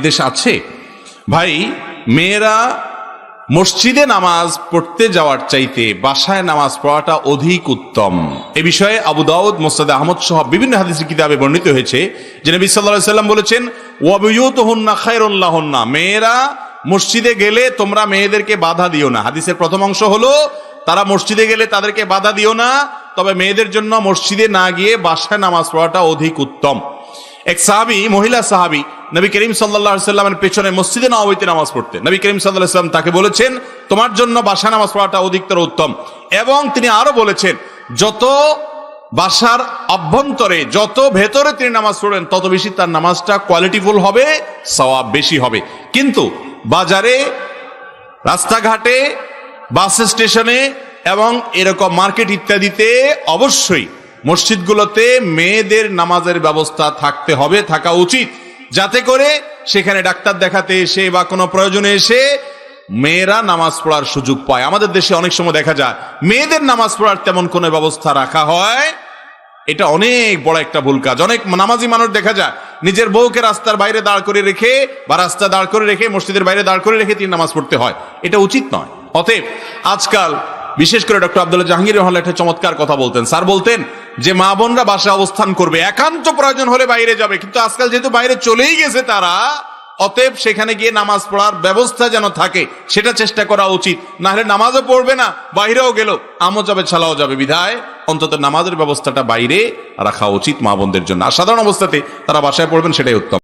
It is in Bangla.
নির্দেশ আছে? ভাই, মেয়েরা মসজিদে নামাজ পড়তে যাওয়ার চাইতে বাসায় নামাজ পড়াটা অধিক উত্তম। এ বিষয়ে আবু দাউদ, মোস্তাদ আহমদ সহ বিভিন্ন হাদিসের কিতাবে বর্ণিত হয়েছে যে নবী সাল্লাল্লাহু সাল্লাম বলেছেন, ওয়াবিয়ুতুহুন্না খায়রুল্লাহুন্না মেয়েরা মসজিদে গেলে তোমরা মেয়েদেরকে বাধা দিও না। হাদিসের প্রথম অংশ হলো, তারা মসজিদে গেলে তাদেরকে বাধা দিও না, তবে মেয়েদের জন্য মসজিদে না গিয়ে বাসায় নামাজ পড়াটা অধিক উত্তম। এক সাহাবি, মহিলা সাহাবি, নবী করিম সাল্লাহ পেছনে মসজিদে নবীতে নামাজ পড়তে নবী করিম সাল্লাহ সাল্লাম তাকে বলেছেন, তোমার জন্য বাসা নামাজ পড়াটা অধিকতর উত্তম। এবং তিনি আরও বলেছেন, যত বাসার অভ্যন্তরে, যত ভেতরে তিনি নামাজ পড়বেন তত বেশি তার নামাজটা কোয়ালিটিফুল হবে, সওয়াব বেশি হবে। কিন্তু বাজারে, রাস্তাঘাটে, বাস স্টেশনে এবং এরকম মার্কেট ইত্যাদিতে অবশ্যই মসজিদগুলোতে মেয়েদের নামাজের ব্যবস্থা থাকতে হবে, থাকা উচিত। যাতে করে সেখানে ডাক্তার দেখাতে এসে বা কোনো প্রয়োজনে এসে মেয়েরা নামাজ পড়ার সুযোগ পায়। আমাদের দেশে অনেক সময় দেখা যায়, মেয়েদের নামাজ পড়ার তেমন কোনো ব্যবস্থা রাখা হয়, এটা অনেক বড় একটা ভুল কাজ। অনেক নামাজি মানুষ দেখা যায়, নিজের বউকে রাস্তার বাইরে দাঁড় করে রেখে বা রাস্তা দাঁড় করে রেখে মসজিদের বাইরে দাঁড় করে রেখে তিনি নামাজ পড়তে হয়। এটা উচিত নয়। অতএব আজকাল বিশেষ করে ডক্টর আব্দুল্লাহ জাহাঙ্গীর রহমান একটা চমৎকার কথা বলতেন। স্যার বলতেন যে মা বোনরা বাসা অবস্থান করবে। একান্ত প্রয়োজন হলে বাইরে যাবে। কিন্তু আজকাল যেহেতু বাইরে চলেই গেছে তারা, অতএব সেখানে গিয়ে নামাজ পড়ার ব্যবস্থা যেন থাকে, সেটা চেষ্টা করা উচিত। না হলে নামাজও পড়বে না, বাইরেও গেল, আমও যাবে, ছালাও যাবে। বিধায় অন্তত নামাজের ব্যবস্থাটা বাইরে রাখা উচিত মা বোনদের জন্য। আর সাধারণ অবস্থাতে তারা বাসায় পড়বেন, সেটাই উত্তম।